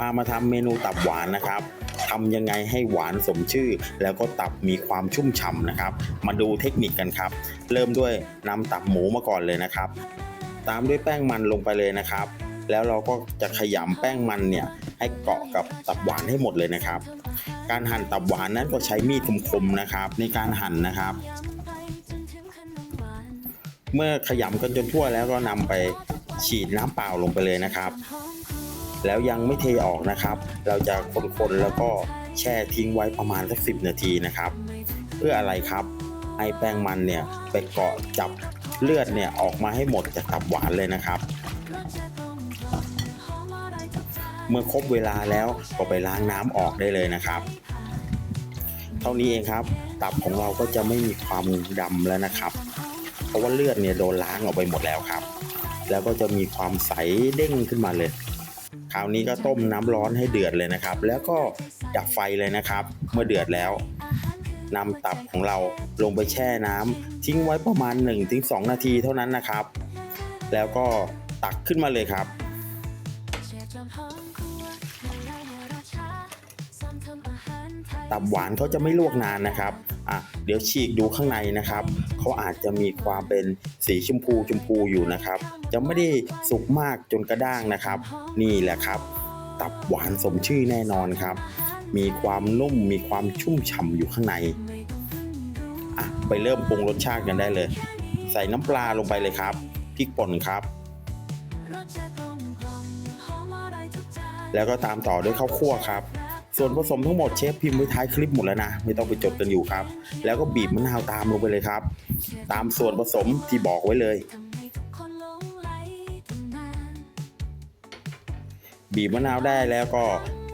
พามาทำเมนูตับหวานนะครับทำยังไงให้หวานสมชื่อ แล้วก็ตับมีความชุ่มฉ่ำนะครับ มาดูเทคนิคกันครับ เริ่มด้วยนำตับหมูมาก่อนเลยนะครับ ตามด้วยแป้งมันลงไปเลยนะครับ แล้วเราก็จะขยำแป้งมันเนี่ยให้เกาะกับตับหวานให้หมดเลยนะครับ การหั่นตับหวานนั้นก็ใช้มีดคมๆนะครับ ในการหั่นนะครับ เมื่อขยำกันจนทั่วแล้วก็นำไปฉีดน้ำเปล่าลงไปเลยนะครับ แล้วยังไม่เทออกนะครับ เราจะคนๆแล้วก็แช่ทิ้งไว้ประมาณสักสินาทีนะครับ เพื่ออะไรครับให้แป้งมันเนี่ยไปเกาะจับเลือดเนี่ยออกมาให้หมดจากตับหวานเลยนะครับ เมื่อครบเวลาแล้วก็ไปล้างน้ำออกได้เลยนะครับ เท่านี้เองครับ ตับของเราก็จะไม่มีความดำแล้วนะครับ เพราะว่าเลือดเนี่ยโดนล้างออกไปหมดแล้วครับ แล้วก็จะมีความใสเด้งขึ้นมาเลย คราวนี้ก็ต้มน้ำร้อนให้เดือดเลยนะครับ แล้วก็ดับไฟเลยนะครับ เมื่อเดือดแล้วนำตับของเราลงไปแช่น้ำทิ้งไว้ประมาณ 1-2 นาทีเท่านั้นนะครับ แล้วก็ตักขึ้นมาเลยครับ ตับหวานเขาจะไม่ลวกนานนะครับอะเดี๋ยวฉีกดูข้างในนะครับเขาอาจจะมีความเป็นสีชมพูชมพูอยู่นะครับ จะไม่ได้สุกมากจนกระด้างนะครับ นี่แหละครับ ตับหวานสมชื่อแน่นอนครับ มีความนุ่มมีความชุ่มฉ่ำอยู่ข้างในอะไปเริ่มปรุงรสชาติกันได้เลย ใส่น้ำปลาลงไปเลยครับพริกป่นครับแล้วก็ตามต่อด้วยข้าวคั่วครับ ส่วนผสมทั้งหมดเชฟพิมพ์ไว้ท้ายคลิปหมดแล้วนะ ไม่ต้องไปจดกันอยู่ครับ แล้วก็บีบมะนาวตามลงไปเลยครับ ตามส่วนผสมที่บอกไว้เลย บีบมะนาวได้แล้วก็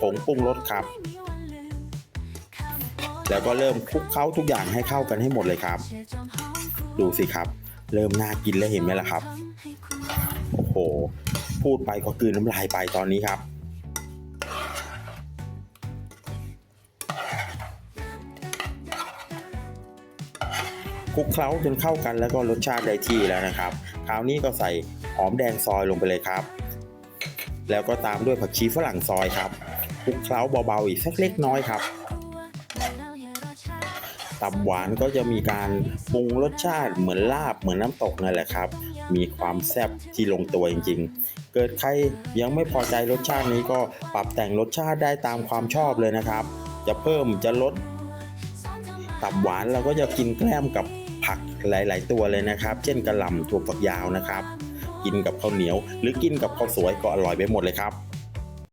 ผงปรุงรสครับ แล้วก็เริ่มคลุกเคล้าทุกอย่างให้เข้ากันให้หมดเลยครับ ดูสิครับ เริ่มน่ากินแล้วเห็นไหมล่ะครับ โอ้โห พูดไปก็กลืนน้ำลายไปตอนนี้ครับ คลุกเคล้าจนเข้ากันแล้วก็รสชาติได้ที่แล้วนะครับ คราวนี้ก็ใส่หอมแดงซอยลงไปเลยครับ แล้วก็ตามด้วยผักชีฝรั่งซอยครับคลุกเคล้าเบาๆอีกสักเล็กน้อยครับตับหวานก็จะมีการปรุงรสชาติเหมือนลาบเหมือนน้ำตกนั่นแหละครับ มีความแซ่บที่ลงตัวจริงๆ เกิดใครยังไม่พอใจรสชาตินี้ก็ปรับแต่งรสชาติได้ตามความชอบเลยนะครับ จะเพิ่มจะลด ตับหวานเราก็จะกินแกล้มกับ ผักหลาย ๆ ตัวเลยนะครับ เช่นกระหล่ำถั่วฝักยาวนะครับ กินกับข้าวเหนียว หรือกินกับข้าวสวยก็อร่อยไปหมดเลยครับ